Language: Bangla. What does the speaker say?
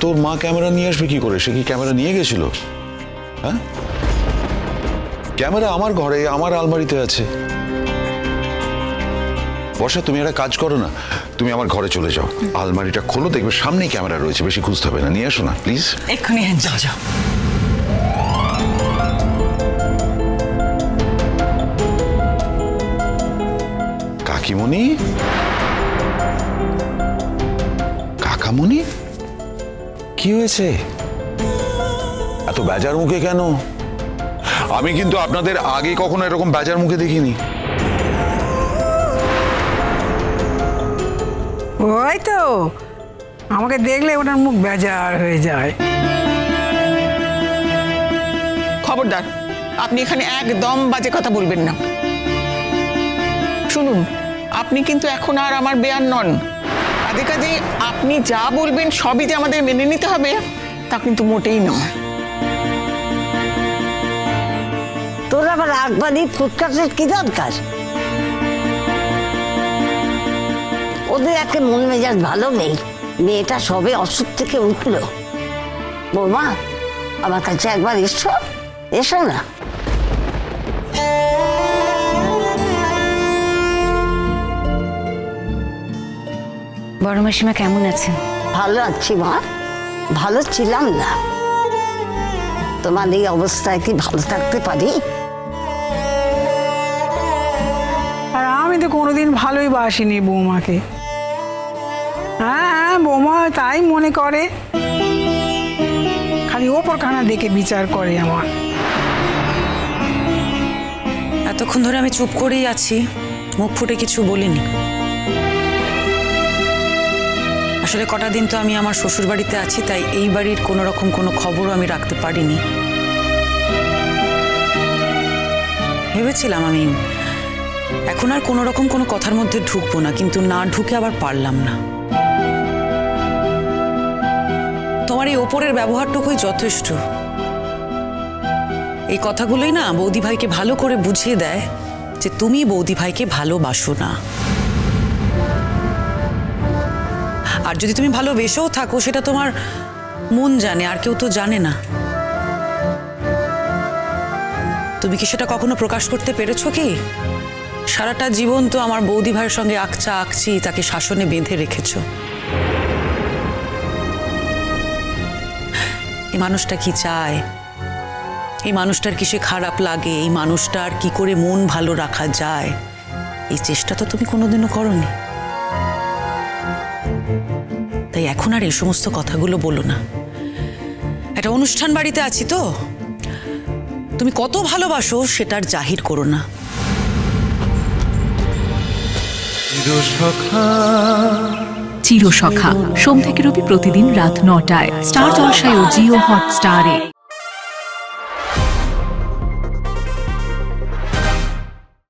তোর মা ক্যামেরা নিয়ে আসবে কি করে? সে কি ক্যামেরা নিয়ে গেছিল? হ্যাঁ? ক্যামেরা আমার ঘরে আমার আলমারিতে আছে। বর্ষা তুমি একটা কাজ করো না। তুমি আমার ঘরে চলে যাও। আলমারিটা খোলো দেখবে সামনেই ক্যামেরা রয়েছে। বেশি খুঁজতে হবে না। নিয়ে আসো না প্লিজ। এক্ষুনি যাও যাও। কাকিমণি? কাকামণি? কি হয়েছে? এত বেজার মুখে কেন? আমি কিন্তু আপনাদের আগে কখনো এরকম বেজার মুখে দেখিনি। ওই তো আমাকে দেখলে ওনার মুখ বেজার হয়ে যায়। খবরদার আপনি এখানে একদম বাজে কথা বলবেন না। শুনুন আপনি কিন্তু এখন আর আমার বেয়ার নন। কাজে কাজে আপনি যা বলবেন সবই যে আমাদের মেনে নিতে হবে, তা কিন্তু মোটেই নয়। তোর আবার আকবারি ফুটকাটের কি দরকার? ওদের একটা মন মেজাজ ভালো নেই। মেয়েটা সবে অসুখ থেকে উঠল। বৌমা, আমার কাছে একবার এসো এসো না। বড় মাসিমা কেমন আছেন ভালো আছি মা। ভালো ছিলাম না। তোমার এই অবস্থায় কি ভালো থাকতে পারি? আর আমি তো কোনোদিন ভালোই বাসিনি বৌমাকে। হ্যাঁ হ্যাঁ বৌমা তাই মনে করে। খালি ওপরখানা দেখে বিচার করে আমার। এতক্ষণ ধরে আমি চুপ করেই আছি। মুখ ফুটে কিছু বলিনি। আসলে কটা দিন তো আমি আমার শ্বশুর বাড়িতে আছি, তাই এই বাড়ির কোনো রকম কোনো খবরও আমি রাখতে পারিনি। ভেবেছিলাম আমি, এখন আর কোনো রকম কোনো কথার মধ্যে ঢুকবো না, কিন্তু না ঢুকে আবার পারলাম না। তোমার এই ওপরের ব্যবহারটুকুই যথেষ্ট। এই কথাগুলোই না বৌদি ভাইকে ভালো করে বুঝিয়ে দেয় যে তুমি বৌদি ভাইকে ভালোবাসো না। আর যদি তুমি ভালোবেসেও থাকো, সেটা তোমার মন জানে, আর কেউ তো জানে না। তুমি কি সেটা কখনো প্রকাশ করতে পেরেছ কি? সারাটা জীবন তো আমার বৌদি ভাইয়ের সঙ্গে আকচা আকচি তাকে শাসনে বেঁধে রেখেছো। এই মানুষটা কি চায়? এই মানুষটার কিসে খারাপ লাগে? এই মানুষটার কি করে মন ভালো রাখা যায়? এই চেষ্টা তো তুমি কোনোদিনও করনি। তাই এখন আর এই সমস্ত কথাগুলো বলো না। একটা অনুষ্ঠান বাড়িতে আছি তো। তুমি কত ভালোবাসো সেটার জাহির করো না। চিরসখা। সোম থেকে রবি প্রতিদিন রাত নটায়। স্টার জলসায় ও জিও হটস্টারে।